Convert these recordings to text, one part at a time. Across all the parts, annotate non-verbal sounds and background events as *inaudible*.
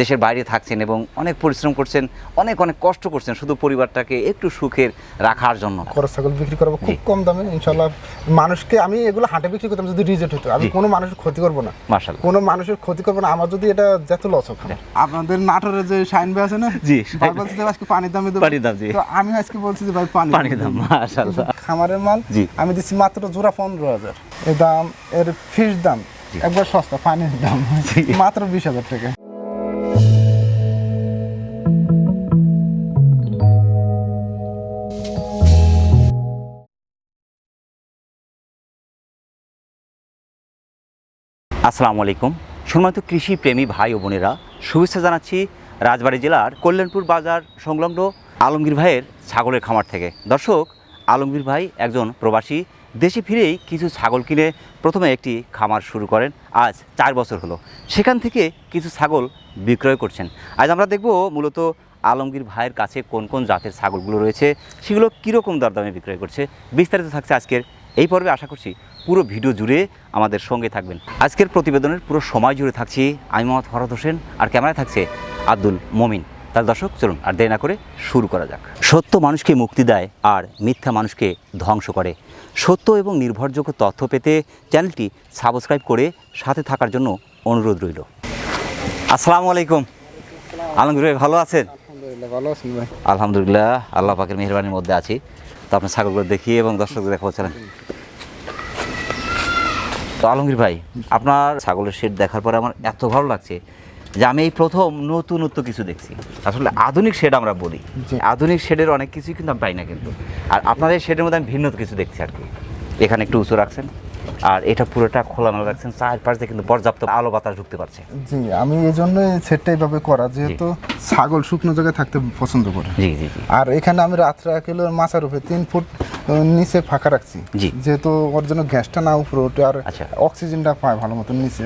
দেশের বাইরে থাকছেন এবং অনেক পরিশ্রম করছেন অনেক অনেক কষ্ট করছেন শুধু পরিবারটাকে একটু সুখের রাখার জন্য খরচ ছাগল বিক্রি করব খুব কম দামে ইনশাল্লাহ মানুষকে আমি এগুলো হাটে বিক্রি করতাম যদি রিজেক্ট হতো। আমি কোনো মানুষের ক্ষতি করব না। মার্শাল্লাহ কোনো মানুষের ক্ষতি করব না। আমার যদি এটা যত লস হোক আপনাদের নাটোরে যে শাইন ভাই আছে না জি, আজকে পানির দামে পানির দাম, জি। তো আমি আজকে বলছি যে ভাই পানি পানির দাম মার্শাল্লাহ খামারের মাল জি। আমি দিচ্ছি মাত্র জোড়া পনেরো হাজার। এর দাম এর ফিস দাম একবার সস্তা পানির দাম। মাত্র বিশ হাজার টাকা। আসসালামু আলাইকুম। সম্মানিত কৃষি প্রেমী ভাই ও বোনেরা, শুভেচ্ছা জানাচ্ছি রাজবাড়ী জেলার কল্যাণপুর বাজার সংলগ্ন আলমগীর ভাইয়ের ছাগলের খামার থেকে। দর্শক, আলমগীর ভাই একজন প্রবাসী, দেশে ফিরেই কিছু ছাগল কিনে প্রথমে একটি খামার শুরু করেন, আজ চার বছর হলো। সেখান থেকে কিছু ছাগল বিক্রয় করছেন। আজ আমরা দেখব মূলত আলমগীর ভাইয়ের কাছে কোন কোন জাতের ছাগলগুলো রয়েছে, সেগুলো কীরকম দরদামে বিক্রয় করছে, বিস্তারিত থাকছে আজকের এই পর্বে আশা করছি পুরো ভিডিও জুড়ে আমাদের সঙ্গে থাকবেন। আজকের প্রতিবেদনের পুরো সময় জুড়ে থাকছি আমি মোহাম্মদ ফরহাদ হোসেন আর ক্যামেরায় থাকছে আব্দুল মমিন। তাহলে দর্শক চলুন আর দেরি না করে শুরু করা যাক। সত্য মানুষকে মুক্তি দেয় আর মিথ্যা মানুষকে ধ্বংস করে। সত্য এবং নির্ভরযোগ্য তথ্য পেতে চ্যানেলটি সাবস্ক্রাইব করে সাথে থাকার জন্য অনুরোধ রইল। আসসালামু আলাইকুম। আলমগীর ভাই ভালো আছেন? আলহামদুলিল্লাহ ভালো আছেন ভাই। আলহামদুলিল্লাহ আল্লাহ পাকের মেহরবানির মধ্যে আছি। তো আপনার ছাগলগুলো দেখি এবং দর্শকদের দেখা হচ্ছে না। তো আলমগীর ভাই আপনার ছাগলের শেড দেখার পরে আমার এত ভালো লাগছে যে আমি এই প্রথম নতুনত্ব কিছু দেখছি। আসলে আধুনিক শেড আমরা বলি। আধুনিক শেডের অনেক কিছুই কিন্তু আমি পাই না কিন্তু। আর আপনাদের শেডের মধ্যে আমি ভিন্ন কিছু দেখছি আর কি। এখানে একটু উঁচু রাখছেন। আর এটা পুরোটা খোলামেলা রাখছেন চারপাশ দিয়ে কিন্তু পর্যাপ্ত আলো বাতাস ঢুকতে পারছে। জি আমি এই জন্য সেটটা এইভাবে করা যেহেতু ছাগল শুকনো জায়গায় থাকতে পছন্দ করে। জি জি আর এখানে আমি রাত্রে কিলো মাছার উপরে তিন ফুট নিচে ফাঁকা রাখছি। যেহেতু ওর জন্য গ্যাসটা না উপরে ওঠে আর আচ্ছা। অক্সিজেনটা পায় ভালো মতন নিচে।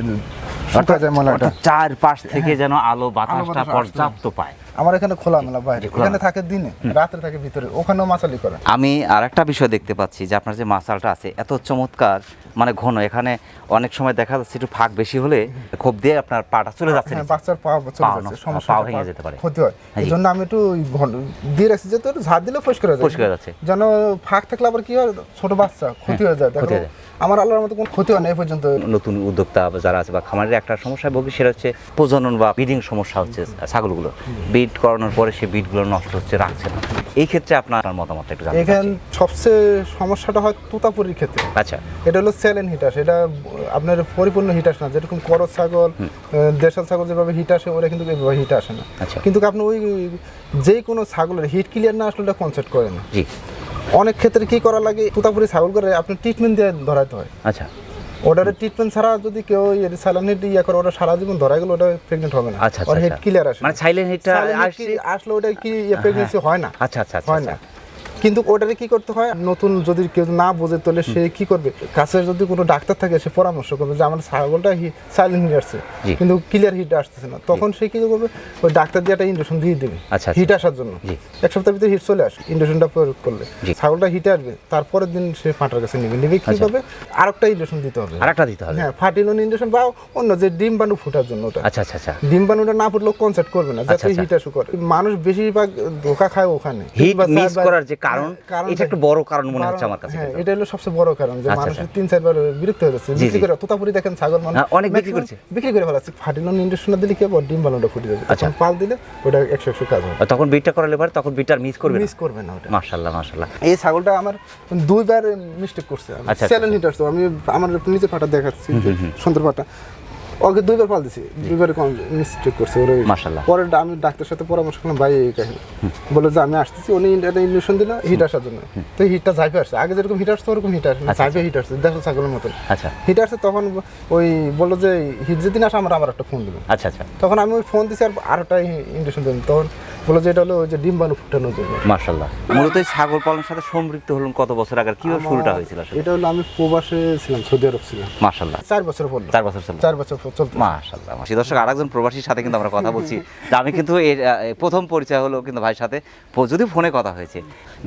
শুকা যায় মলাটা অর্থাৎ চারপাশ থেকে যেন আলো বাতাসটা পর্যাপ্ত পায়। আমার এখানে খোলামেলা বাইরে এখানে থাকে দিনে রাত্রে থাকে ভিতরে। ওখানেও মাছালি করে। আমি আর একটা বিষয় দেখতে পাচ্ছি যে আপনার যে মাসালটা আছে এত চমৎকার মানে ঘন। এখানে অনেক সময় দেখা যাচ্ছে একটু ফাঁক বেশি হলে খুব দিয়ে আপনার পাটা চলে যাচ্ছে হ্যাঁ বাচ্চার পা চলে যাচ্ছে সমস্যা ভেঙে যেতে পারে। ক্ষতি হয়। হ্যাঁ, এই জন্য আমি একটু ঘন দিয়ে রাখছি যেহেতু ঝাড় দিলে পরিষ্কার পরিষ্কার হয়ে যাচ্ছে। যেন ফাঁক থাকলে আবার কি হয়? ছোট বাচ্চা ক্ষতি হয়ে যায়। দেখো আমার আল্লাহর মতো কোনো ক্ষতি হয় না এই পর্যন্ত। নতুন উদ্যোক্তা যারা আছে বা খামারের একটা সমস্যা ভোগী সেটা হচ্ছে প্রজনন বা ব্রিডিং সমস্যা হচ্ছে ছাগলগুলো। বিট করানোর পরে সে বিটগুলো নষ্ট হচ্ছে রাখছে না। এই ক্ষেত্রে আপনার মতামত একটু জানতে এখান সবচেয়ে সমস্যাটা হয় তোতাপুরির ক্ষেত্রে। আচ্ছা। এটা হলো স্যালেন হিটাস এটা আপনার পরিপূর্ণ হিটাস না। যেরকম করজ ছাগল দেশাল ছাগল যেভাবে হিট আসে ওরা কিন্তু হিট আসে না। আচ্ছা। কিন্তু আপনি ওই যে কোনো ছাগলের হিট ক্লিয়ার না আসলে ওটা কনসেপ্ট করে না। জি। অনেক ক্ষেত্রে কি করা লাগে? তোতাপুরি ছাগল করে আপনি ট্রিটমেন্ট দিয়ে ধরাইতে হয়। আচ্ছা। ওটার ট্রিটমেন্ট ছাড়া যদি কেউ সাইলেন্ট ইয়ে করে ওটা সারা জীবন ধরা গেলে ওটা প্রেগনেন্ট হবে না। আচ্ছা, হেড আচ্ছা, আচ্ছা। ক্লিয়ার আসে মানে সাইলেন্ট হিটটা কি আসলে ওটা কি প্রেগনেন্সি হয় না? আচ্ছা আচ্ছা আচ্ছা হয় না। কিন্তু ওটারে কি করতে হয়? নতুন যদি কেউ না বোঝে তাহলে সে কি করবে? কাছে যদি কোনো ডাক্তার থাকে সে পরামর্শ করবে যে আমার ছাগলটা সাইলেন্ট হিট আসছে। কিন্তু ক্লিয়ার হিট আসতেছে না। তখন সে কি করবে? ওই ডাক্তার দিয়ে একটা ইন্ডেকশন দিয়ে দেবে। আচ্ছা, হিট আসার জন্য। এক সপ্তাহের ভিতরে হিট চলে আসে। ইন্ডেকশনটা প্রয়োগ করলে। ছাগলটা হিটে আসবে। তারপরের দিন সে ফাটার কাছে নেবে। নেবে কি করবে আরেকটা ইন্ডেকশন দিতে হবে। আর একটা দিতে হবে। হ্যাঁ ফাটিলন ইন্ডেকশন বা অন্য যে ডিম বানু ফুটার জন্য ওটা। আচ্ছা আচ্ছা আচ্ছা। ডিম বানুটা না ফুটলেও কনসেপ্ট করবে না যাতে আচ্ছা, আচ্ছা। হিট আসুক। করে মানুষ বেশিরভাগ ধোকা খায় ওখানে। হিট মিস করার যে কারণ? হ্যাঁ, এটা একটা বড় কারণ মনে হচ্ছে আমার কাছে হ্যাঁ এটা হলো সবচেয়ে বড় কারণ যে আচ্ছা, মানুষের আচ্ছা। তিন চারবার বিরক্ত হয়ে যাচ্ছে। বিক্রি। করে তোতাপুরি দেখেন ছাগল মানুষ হ্যাঁ, অনেক বিক্রি করছে। বিক্রি করে ফেলাচ্ছে। ফাটিলন ইন্ডাকশন দিলে কি হবে? ডিম বানুটা ফুটে যাবে। আচ্ছা। পাল দিলে ওটা একশো একশো কাজ হবে। তখন বিটটা করালে পরে তখন বিটটা মিস করবে মিস করবে না ওটা। মাশাআল্লাহ মাশাআল্লাহ। এই ছাগলটা আমার দুইবার মিস্টেক করছে। আচ্ছা, স্যালেন হিটার তো। আমি আমার নিচে ফাটা দেখাচ্ছি সুন্দর ফাটা। ওকে দুইবার পাল দিছি দুইবার কম মিস্টেক করছে ওর। মাশাআল্লাহ। পরে আমি ডাক্তার সাথে পরামর্শ করলাম ভাই এই কাহিনী। বলে যে আমি আসতেছি। উনি ইন্ডিয়াতে ইনজেকশন দিল হিট আসার জন্য। তো হিটটা ঝাইপে আসছে। আগে যেরকম হিট আসতো ওরকম হিট আসছে ঝাইপে হিট আসছে দেখো ছাগলের মতন। আচ্ছা। হিট আসছে তখন ওই বলল যে হিট যেদিন আসে আমার আবার একটা ফোন দিবেন। আচ্ছা আচ্ছা। তখন আমি ওই ফোন দিছি আর আরেকটা ইনজেকশন দিলাম। তখন বলে যে এটা হলো ওই যে ডিম বালু ফুটানোর জন্য মার্শাল্লাহ মূলত ছাগল পালনের সাথে সম্পৃক্ত হলেন কত বছর আগে কীভাবে শুরুটা হয়েছিল আসলে? এটা হলো আমি প্রবাসে ছিলাম সৌদি আরব ছিলাম। মার্শাল্লাহ চার বছর পড়ল চার বছর চলবে চার বছর পর চলতো। মাশাল্লাহ মাসি দর্শক আরেকজন প্রবাসীর সাথে কিন্তু আমরা কথা বলছি। আমি কিন্তু এর প্রথম পরিচয় হলো কিন্তু ভাইয়ের সাথে। যদি ফোনে কথা হয়েছে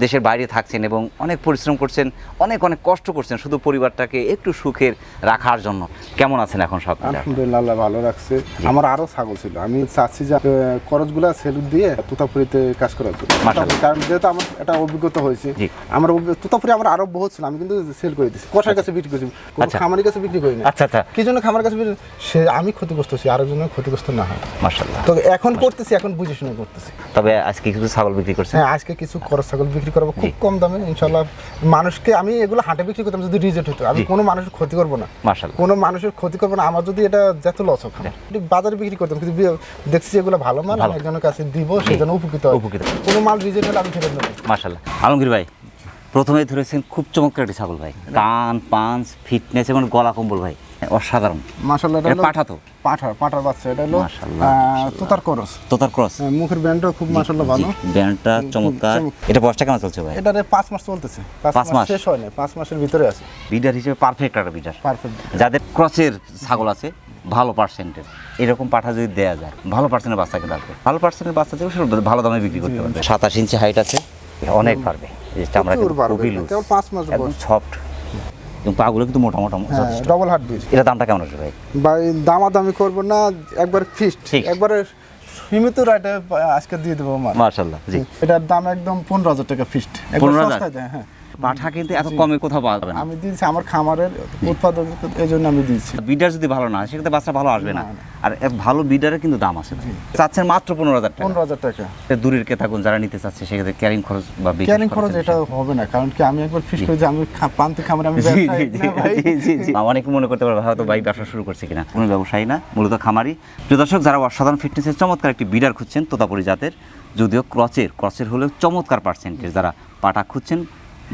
দেশের বাইরে থাকছেন এবং অনেক পরিশ্রম করছেন অনেক অনেক কষ্ট করছেন শুধু পরিবারটাকে একটু সুখের রাখার জন্য। কেমন আছেন এখন সব? আলহামদুলিল্লাহ ভালো রাখছে। আমার আরও ছাগল ছিল। আমি চাচ্ছি যে খরচগুলা সেলুট দিয়ে তুতাপুরিতে কাজ করার জন্য। কারণ যেহেতু আমার একটা অভিজ্ঞতা হয়েছে আমার তুতাপুরি আমার আরও বহুত ছিল আমি কিন্তু সেল করে দিচ্ছি কষার কাছে বিক্রি করছি আচ্ছা। খামারের কাছে বিক্রি করি না আচ্ছা আচ্ছা। কি জন্য খামার কাছে সে আমি ক্ষতিগ্রস্ত হচ্ছি আরেকজনের ক্ষতিগ্রস্ত না হয়। মাশাল্লাহ তো এখন করতেছি এখন বুঝে শুনে করতেছি। তবে আজকে কিছু ছাগল বিক্রি করছেন? হ্যাঁ আজকে কিছু খরচ ছাগল বিক্রি করব খুব কম দামে ইনশাল্লাহ মানুষকে আমি এগুলো হাটে বিক্রি করতাম যদি রিজেক্ট হতো আমি কোনো মানুষের ক্ষতি করব না। মাশাল্লাহ কোনো মানুষের ক্ষতি করব না আমার যদি এটা যত লস হোক। বাজারে বিক্রি করতাম কিন্তু দেখছি এগুলো ভালো মাল। একজনের কাছে দিব সেই জন্য উপকৃত উপকৃত। কোনো মাল রিজেক্ট হলে আমি ফেরত নেব। মাশাল্লাহ আলমগীর ভাই প্রথমেই ধরেছেন খুব চমৎকার একটি ছাগল ভাই। কান পাঞ্চ ফিটনেস এবং গলা কম্বল ভাই। অসাধারণ। মাসাল্লাহ এটা পাঠা তো পাঠার পাঠার বাচ্চা এটা হলো তোতার করস। তোতার ক্রস। হ্যাঁ, মুখের ব্যান্ডটাও খুব মাসাল্লাহ ভালো। ব্যান্ডটা চমৎকার। এটা বয়সটা কেমন চলছে ভাই? এটারে পাঁচ মাস চলতেছে। পাঁচ মাস? শেষ হয় না পাঁচ মাসের ভিতরে আছে। বিডার হিসেবে পারফেক্ট একটা বিডার পারফেক্ট যাদের ক্রসের ছাগল আছে ভালো পার্সেন্টের এরকম পাঠা যদি দেওয়া যায় ভালো পার্সেন্টের বাচ্চা কিন্তু আসবে। ভালো পার্সেন্টের বাচ্চা থেকে ভালো দামে বিক্রি করতে পারবে। সাতাশ ইঞ্চি হাইট আছে। অনেক পারবে এই চামড়া খুবই লুজ একদম সফট এবং পাগুলো কিন্তু মোটা মোটা যথেষ্ট। ডবল হার্ট বিট এটা দামটা কেমন আসবে ভাই? বা দামাদামি করব না একবার ফিক্সড। একবারে সীমিত রাইটে আজকে দিয়ে দেবো মাল। মার্শাল্লাহ জি। এটার দাম একদম পনেরো হাজার টাকা ফিক্সড 15,000? হ্যাঁ। পাঠা কিন্তু এত কমে কোথাও পাওয়া যাবে না। আমি দিয়েছি আমার খামারের উৎপাদন এই জন্য আমি দিয়েছি। বিডার যদি ভালো না সেক্ষেত্রে বাচ্চা ভালো আসবে না। আর ভালো বিডারের কিন্তু দাম আছে চাচ্ছেন মাত্র পনেরো হাজার টাকা। পনেরো হাজার টাকা। দূরের ক্রেতাগুন যারা নিতে চাচ্ছে সেক্ষেত্রে ক্যারিং খরচ বা ক্যারিং খরচ এটা হবে না কারণ কি আমি একবার ফিক্স করে যে আমি প্রান্তিক খামারে আমি। অনেকে মনে করতে পারবে হয়তো ভাই ব্যবসা শুরু করছে কিনা। কোনো ব্যবসায়ী না মূলত খামারি। প্রিয় দর্শক যারা অসাধারণ ফিটনেসের চমৎকার একটি বিডার খুঁজছেন তোতাপুরি জাতের যদিও ক্রচের। ক্রচের হলেও চমৎকার পার্সেন্টেজ যারা পাটা খুঁজছেন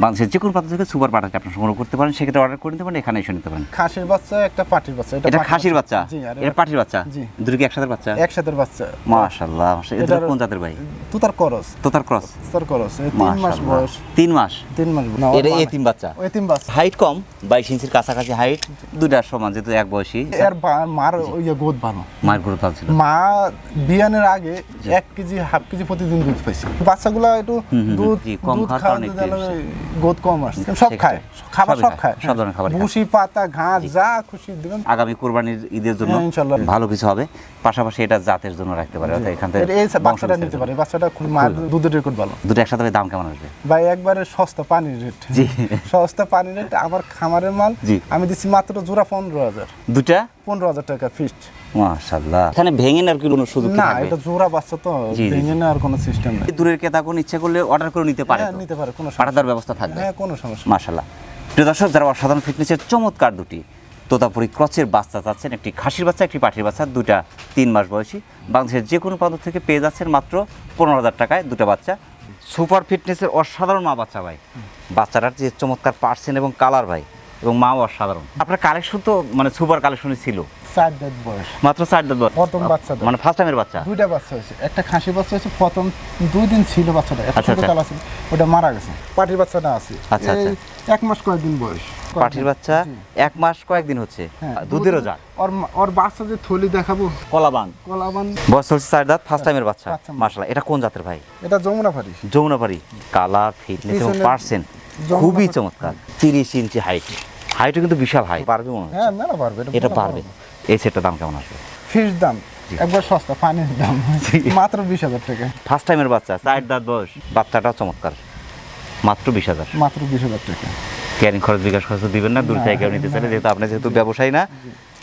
বাংলাদেশের যে কোনো প্রান্ত থেকে সুপার পাটাকে আপনি সংগ্রহ করতে পারেন সেক্ষেত্রে অর্ডার করে নিতে পারেন এখানে এসে নিতে পারেন। খাসির বাচ্চা একটা পাটির বাচ্চা এটা খাসির বাচ্চা? এটা পাটির বাচ্চা। দুটো কি একসাথে বাচ্চা? একসাথে বাচ্চা। মাশাআল্লাহ এটা কোন জাতের ভাই? তুতার করস। তোতার ক্রস। তুতার করস তিন মাস বয়স। তিন মাস? তিন মাস এটা মানে- এতিম বাচ্চা? ওই তিন বাচ্চা। হাইট কম বাইশ ইঞ্চির কাছাকাছি হাইট দুটার সমান যেহেতু এক বয়সী। এর মার ওই গোদ ভালো মায়ের গুরুত্ব ছিল। মা বিয়ানের আগে এক কেজি হাফ কেজি প্রতিদিন দুধ পাইছে। বাচ্চাগুলা একটু দুধ কম খাওয়ার কারণে গোদ কম আসছে। সব খায়। খাবার সব খায়, সব ধরনের খাবারই খায়। ভুসি পাতা ঘাস যা খুশি দিবেন। আগামী কোরবানির ঈদের জন্য ইনশাল্লাহ। ভালো কিছু হবে। পাশাপাশি এটা জাতের জন্য রাখতে পারে অর্থাৎ এখান থেকে এই বাচ্চাটা নিতে পারে। বাচ্চাটা খুব মার দুধের রেকর্ড ভালো। দুটো একসাথে দাম কেমন আসবে? ভাই একবারে সস্তা পানির রেট। জি। সস্তা পানির রেট আমার খামারের মাল। আমি দিচ্ছি মাত্র জোড়া পনেরো হাজার। দুটা? পনেরো হাজার টাকা ফিক্সড মাশাআল্লাহ। এখানে ভেঙে নেওয়ার কি কোনো সুযোগ না থাকবে? এটা জোড়া বাচ্চা তো ভেঙে নেওয়ার কোনো সিস্টেম নেই। দূরের ক্রেতা কোন ইচ্ছে করলে অর্ডার করে নিতে পারে হ্যাঁ নিতে পারে কোনো পাঠাদার ব্যবস্থা থাকবে। হ্যাঁ কোনো সমস্যা মাশাল্লাহ প্রিয় দর্শক যারা অসাধারণ ফিটনেসের চমৎকার দুটি তোতাপুরি ক্রচের বাচ্চা চাচ্ছেন একটি খাসির বাচ্চা একটি পাঠির বাচ্চা দুটা তিন মাস বয়সী। বাংলাদেশের যে কোনো প্রান্ত থেকে পেয়ে যাচ্ছেন মাত্র পনেরো হাজার টাকায় দুটো বাচ্চা। সুপার ফিটনেসের অসাধারণ মা বাচ্চা ভাই। বাচ্চাটার যে চমৎকার পার্সেন্ট এবং কালার ভাই এবং মাও অসাধারণ। আপনার কালেকশন তো মানে সুপার কালেকশনই ছিল। চার দাঁত বয়স। মাত্র চার দাঁত বয়স। প্রথম বাচ্চা মানে ফার্স্ট টাইমের বাচ্চা? দুইটা বাচ্চা হয়েছে। একটা খাসি বাচ্চা হয়েছে প্রথম দুই দিন ছিল বাচ্চাটা। আচ্ছা, আচ্ছা। কাল আছে। ওটা মারা গেছে। পাটির বাচ্চাটা আছে। আচ্ছা, আচ্ছা। এক মাস কয়েকদিন বয়স। পাঠির বাচ্চা এক মাস কয়েকদিন হচ্ছে। হ্যাঁ, দুধেরও যা ওর ওর বাচ্চা যে থলি দেখাবো? কলাবান। কলাবান। বয়স হচ্ছে চার দাঁত ফার্স্ট টাইমের বাচ্চা। এটা কোন জাতের ভাই? এটা যমুনাপাড়ি কালার ফিটনেস এবং পার্সেন্ট খুবই চমৎকার। তিরিশ ইঞ্চি হাইট হাইটও কিন্তু বিশাল হাই পারবে মনে হচ্ছে। হ্যাঁ মেলা পারবে এটা পারবে এই সেটটার দাম কেমন আসবে? ফিস দাম একবার সস্তা পানির দাম। মাত্র বিশ হাজার টাকা। ফার্স্ট টাইমের বাচ্চা চার দাঁত বয়স। বাচ্চাটাও চমৎকার। মাত্র বিশ হাজার। মাত্র বিশ হাজার টাকা। ক্যারিং খরচ বিকাশ খরচ তো দিবেন না দূর থেকে কেউ নিতে চাইলে যেহেতু আপনি যেহেতু ব্যবসায়ী না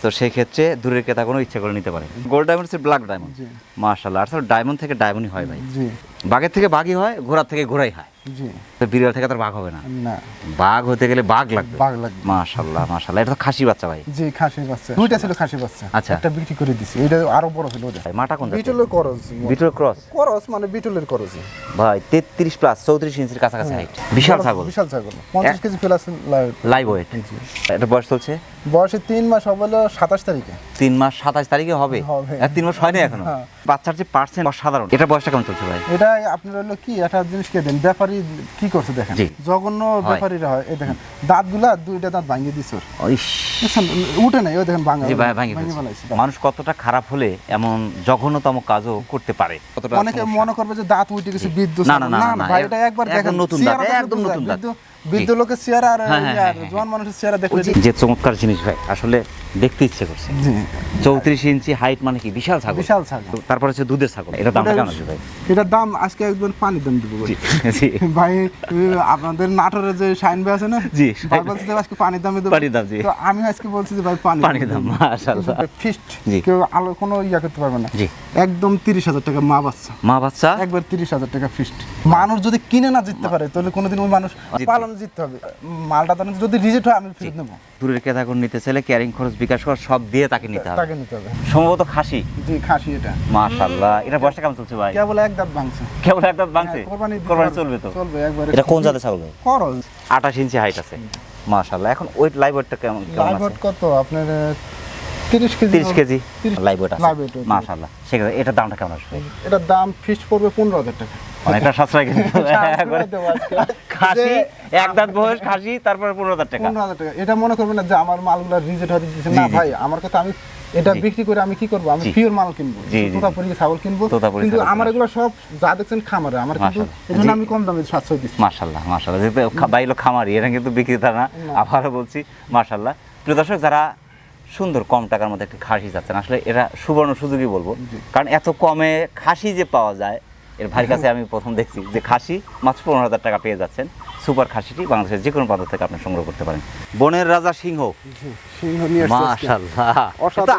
তো সেই ক্ষেত্রে দূরের ক্রেতা কোনো ইচ্ছা করে নিতে পারে। গোল্ড ডায়মন্ড হচ্ছে ব্ল্যাক ডায়মন্ড জি। মার্শাল্লাহ আসলে ডায়মন্ড থেকে ডায়মন্ডই হয় ভাই। জি। বাঘের থেকে বাঘই হয় ঘোড়ার থেকে ঘোড়াই হয়। জি। বিড়াল থেকে তো বাঘ হবে না। না। বাঘ হতে গেলে বাঘ লাগবে। বাঘ লাগবে। মাশাল্লাহ মাশাল্লাহ এটা তো খাসি বাচ্চা ভাই। জি খাসি বাচ্চা। দুইটা ছিল খাসি বাচ্চা। আচ্ছা। একটা বিক্রি করে দিছি। এটা আরও বড় হলো ওটা মাটা কোন বিটলের করজ বিটল ক্রস? করজ মানে বিটলের করজ ভাই তেত্রিশ প্লাস চৌত্রিশ ইঞ্চির কাছাকাছি হাইট বিশাল ছাগল। বিশাল ছাগল। পঞ্চাশ কেজি প্লাস লাইভ ওয়েট এটা বয়স চলছে? বয়সে তিন মাস হবে হলো সাতাশ তারিখে। তিন মাস সাতাশ তারিখে হবে। আর তিন মাস হয়নি এখনও? হ্যাঁ। বাচ্চার যে পার্সেন্ট অসাধারণ এটা বয়সটা কেমন চলছে ভাই? এটা আপনার হলো কি একটা জিনিস কে দেন ব্যাপারী কি করছে দেখেন? জঘন্য ব্যাপারীরা হয় এই দেখেন দাঁতগুলা দুইটা দাঁত ভাঙিয়ে দিছে ওর। উঠে নাই ওই দেখেন ভাঙা জি ভাঙিয়ে ফেলাইছে মানুষ কতটা খারাপ হলে এমন জঘন্যতম কাজও করতে পারে। অনেকে মনে করবে যে দাঁত উঠে গেছে বিদ্যুৎ না, না, না, না, ভাই এটা একবার দেখেন নতুন দাঁত, একদম নতুন দাঁত। বৃদ্ধ- লোকের চেহারা আর হ্যাঁ, হ্যাঁ, হ্যাঁ, জোয়ান মানুষের চেহারা দেখলে যে- চমৎকার জিনিস ভাই আসলে দেখতে ইচ্ছে করছে। চৌত্রিশ ইঞ্চি হাইট মানে কি? বিশাল ছাগল। বিশাল ছাগল। তারপর হচ্ছে দুধের ছাগল। এটা দামটা কেমন আছে ভাই? এটার দাম আজকে একবার পানি দাম দিব ভাই। আপনাদের যে শাইন ভাই আছে না জি, ভাই বলছে যে আজকে পানি দামে দেবো। পানির দাম, জি। তো আমি আজকে বলছি যে ভাই পানি পানির দাম, মাশাআল্লাহ। ফিস্ট জি। কেউ আলো কোনো ইয়া করতে পারবে না। জি। একদম তিরিশ হাজার টাকা মা বাচ্চা। মা বাচ্চা? একবার তিরিশ হাজার টাকা ফিস্ট মানুষ যদি কিনে না জিততে পারে তাহলে কোনোদিন ওই মানুষ জিতবে। পালনে জিততে হবে। মালটা তাহলে যদি রিজেক্ট হয় আমি ফেরত নেব। দূরের ক্রেতাগণ নিতে চাইলে ক্যারিং খরচ বিকাশ খরচ সব দিয়ে তাকে নিতে হবে। তাকে নিতে হবে। সম্ভবত খাসি। জি খাসি এটা। মাশাল্লাহ এটা বয়সটা কেমন চলছে ভাই? কেবল এক দাঁত ভাঙছে। কেবল একটা বাংছে কোরবানি কোরবানি চলবে তো? চলবে একবার এটা কোন জাতের ছাগল ভাই? খরচ আঠাশ ইঞ্চি হাইট আছে। মাশাল্লাহ এখন ওয়েট লাইভ ওয়েটটা কেমন কেমন লাইভ ওয়েট কত? আপনার তিরিশ কেজি তিরিশ কেজি? তিরিশ- লাইভ ওয়েট আছে। সেক্ষেত্রে এটার দামটা কেমন আসবে? এটার দাম ফিক্সড পড়বে পনেরো হাজার টাকা। অনেকটা সাশ্রয় কিন্তু। *laughs* সাশ্রয় আজকে। খাসি এক দাঁত বয়স খাসি তারপরে পনেরো হাজার টাকা। পনেরো হাজার টাকা। এটা মনে করবেন না যে আমার মালগুলো রিজেক্ট হতে দিচ্ছে না ভাই আমার কথা আমি এটা বিক্রি করে আমি কি করব? আমি পিওর মাল কিনবো। তোতাপুরি ছাগল কিনবো। কিন্তু আমার। এগুলো সব যা দেখছেন খামারে। আমার কিন্তু মাশাআল্লাহ। এই জন্য জি। আমি কম দামে সাতশো দিচ্ছি। মার্শাল্লাহ মার্শাল্লাহ যেহেতু বাইলো খামারি এটা কিন্তু বিক্রেতা না। আবারও বলছি মার্শাল্লাহ প্রিয় দর্শক যারা সুন্দর কম টাকার মধ্যে একটি খাসি যাচ্ছেন আসলে এরা সুবর্ণ সুযোগই বলব। কারণ এত কমে খাসি যে পাওয়া যায় এর ভাইয়ের কাছে আমি প্রথম দেখছি যে খাসি মাত্র পনেরো হাজার টাকা পেয়ে যাচ্ছেন। সুপার খাসিটি বাংলাদেশের যে কোনো প্রান্ত থেকে আপনি সংগ্রহ করতে পারেন। বনের রাজা সিংহ। সিংহ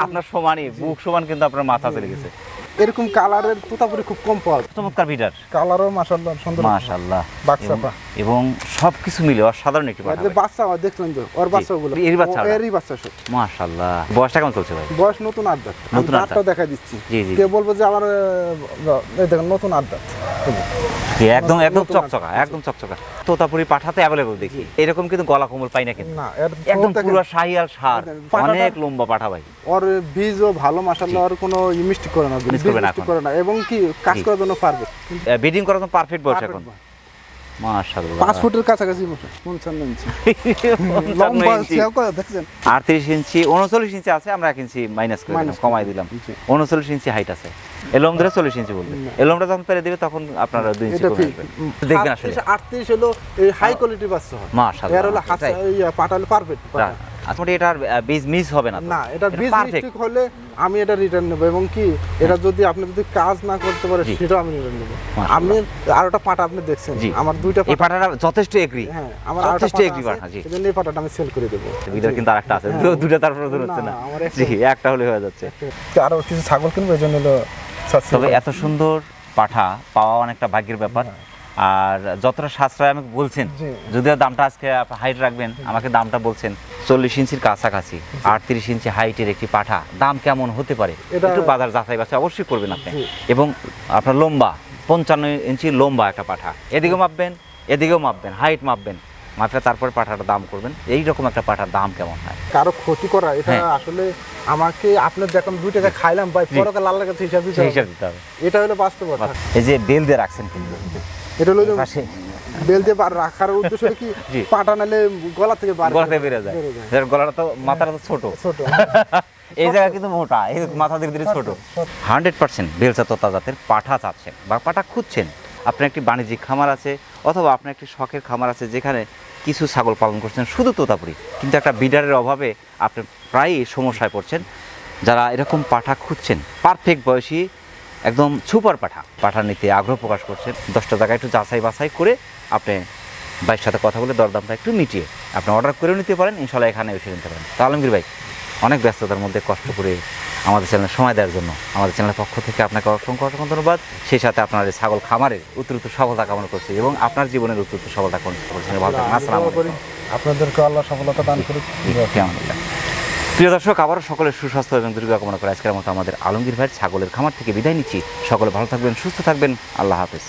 আপনার সমানই বুক সমান কিন্তু আপনার মাথা চলে গেছে। এরকম কালারের তোতাপুরি খুব কম পাওয়া যায়। চমৎকার বিটার কালারও মাসাল্লাহ সুন্দর। মাশাল্লাহ বাচ্চাপা। এবং- সবকিছু মিলে অসাধারণ একটি পাঠা বাচ্চা। দেখলেন তো ওর বাচ্চাগুলো। এরই বাচ্চা এরই বাচ্চা সব মাশাল্লাহ বয়সটা কেমন চলছে ভাই? বয়স নতুন আড্ডা নতুন দাঁত। দেখা দিচ্ছি। জি, জি। কে বলব যে আমার দেখেন নতুন আড্ডা একদম একদম চকচকা একদম চকচকা। তোতাপুরি পাঠাতে অ্যাভেলেবল দেখি। এরকম কিন্তু গলা কোমল পাই না কিন্তু। একদম পুরো শাহিয়াল সার। অনেক লম্বা পাঠা ভাই। ওর ও ভালো মাশাআল্লাহ আর কোনো মিষ্টি করে না। করে না এবং কি কাজ করার জন্য পারবে বিডিং করার জন্য পারফেক্ট বয়স এখন। পাঁচ ফুটের কাছাকাছি পঞ্চান্ন ইঞ্চি। লম্বা ইঞ্চি। সেও করে দেখছেন? আটত্রিশ ইঞ্চি উনচল্লিশ ইঞ্চি আছে আমরা এক ইঞ্চি মাইনাস করে কমাই দিলাম উনচল্লিশ ইঞ্চি হাইট আছে। এলম ধরে চল্লিশ ইঞ্চি বলবে। এলমটা যখন পেরে দিবে তখন আপনারা দুই ইঞ্চি কমে দেখবেন আসলে। আটত্রিশ হলো হাই কোয়ালিটি বাচ্চা হয়। মাশাআল্লাহ, এর হলো। পাটালে পারফেক্ট মোটামুটি এটার বীজ মিস হবে না না এটা বীজ। মিস্টেক হলে আমি এটা রিটার্ন নেব এবং কি এটা যদি আপনি যদি কাজ না করতে পারে জি। সেটাও আমি রিটার্ন নেব। আমি আর ওটা পাটা আপনি দেখছেন আমার দুইটা এই পাটাটা যথেষ্ট এগ্রি হ্যাঁ আমার যথেষ্ট এগ্রি পাঠা জি। এই পাটাটা আমি সেল করে দেবো। ভিতরে কিন্তু আরেকটা আছে। দু- দুটো তারপরে দূর হচ্ছে না, জি একটা হলে হয়ে যাচ্ছে। আরও কিছু ছাগল কিনবো এই জন্য হলো তবে এত সুন্দর পাঠা পাওয়া অনেকটা ভাগ্যের ব্যাপার। আর যতটা সাশ্রয় আমাকে বলছেন যদিও দামটা আজকে হাইট রাখবেন আমাকে দামটা বলছেন চল্লিশ ইঞ্চির কাছাকাছি আটত্রিশ ইঞ্চি হাইটের একটি পাঠা দাম কেমন হতে পারে? একটু বাজার যাচাই বাছাই অবশ্যই করবেন আপনি। এবং আপনার লম্বা পঞ্চান্ন ইঞ্চি লম্বা একটা পাঠা এদিকেও মাপবেন এদিকেও মাপবেন হাইট মাপবেন মাপে তারপরে পাঠাটার দাম করবেন এই রকম একটা পাঠার দাম কেমন হয়? কারও ক্ষতি করা এটা হ্যাঁ। আসলে আমাকে আপনি দেখলাম দুই টাকা খাইলাম ভাই আল্লাহর কাছে হিসাব দিতে হবে। এটা হলো বাস্তব কথা এই যে বেল দিয়ে রাখছেন কিন্তু। এটা হলো যে পাশে। বেল রাখার উদ্দেশ্য কি? *laughs* পাটা নালে গলা থেকে যায়। বেড়ে যায়। যার গলাটা তো মাথাটা তো ছোট। ছোট। *laughs* এই জায়গা কিন্তু মোটা। এই মাথা ধীরে ধীরে ছোট। হান্ড্রেড পার্সেন্ট বেলচা তোতা জাতের পাঠা চাচ্ছেন বা পাঠা খুঁজছেন। আপনার একটি বাণিজ্যিক খামার আছে অথবা আপনার একটি শখের খামার আছে যেখানে কিছু ছাগল পালন করছেন শুধু তোতাপুরি। কিন্তু একটা বিডারের অভাবে আপনি প্রায়ই সমস্যায় পড়ছেন। যারা এরকম পাঠা খুঁজছেন পারফেক্ট বয়সী একদম সুপার পাঠা। পাঠা নিতে আগ্রহ প্রকাশ করছেন দশটা জায়গায় একটু যাচাই বাছাই করে আপনি ভাইয়ের সাথে কথা বলে দরদামটা একটু মিটিয়ে আপনি অর্ডার করেও নিতে পারেন ইনশাল্লাহ এখানে এসে নিতে পারেন। তো আলমগীর ভাই অনেক ব্যস্ততার মধ্যে কষ্ট করে আমাদের চ্যানেলে সময় দেওয়ার জন্য আমাদের চ্যানেলের পক্ষ থেকে আপনাকে অসংখ্য অসংখ্য ধন্যবাদ। সেই সাথে আপনার এই ছাগল খামারের উত্তরোত্তর সফলতা কামনা করছি এবং আপনার জীবনের উত্তরোত্তর সফলতা কামনা করছি। ভালো আসসালামু আপনাদেরকে আল্লাহ সফলতা দান করুক। প্রিয় দর্শক, আবারও সকলের সুস্বাস্থ্য এবং দীর্ঘ কামনা করে আজকের মতো আমাদের আলমগীর ভাইয়ের ছাগলের খামার থেকে বিদায় নিচ্ছি। সকলে ভালো থাকবেন, সুস্থ থাকবেন। আল্লাহ হাফেজ।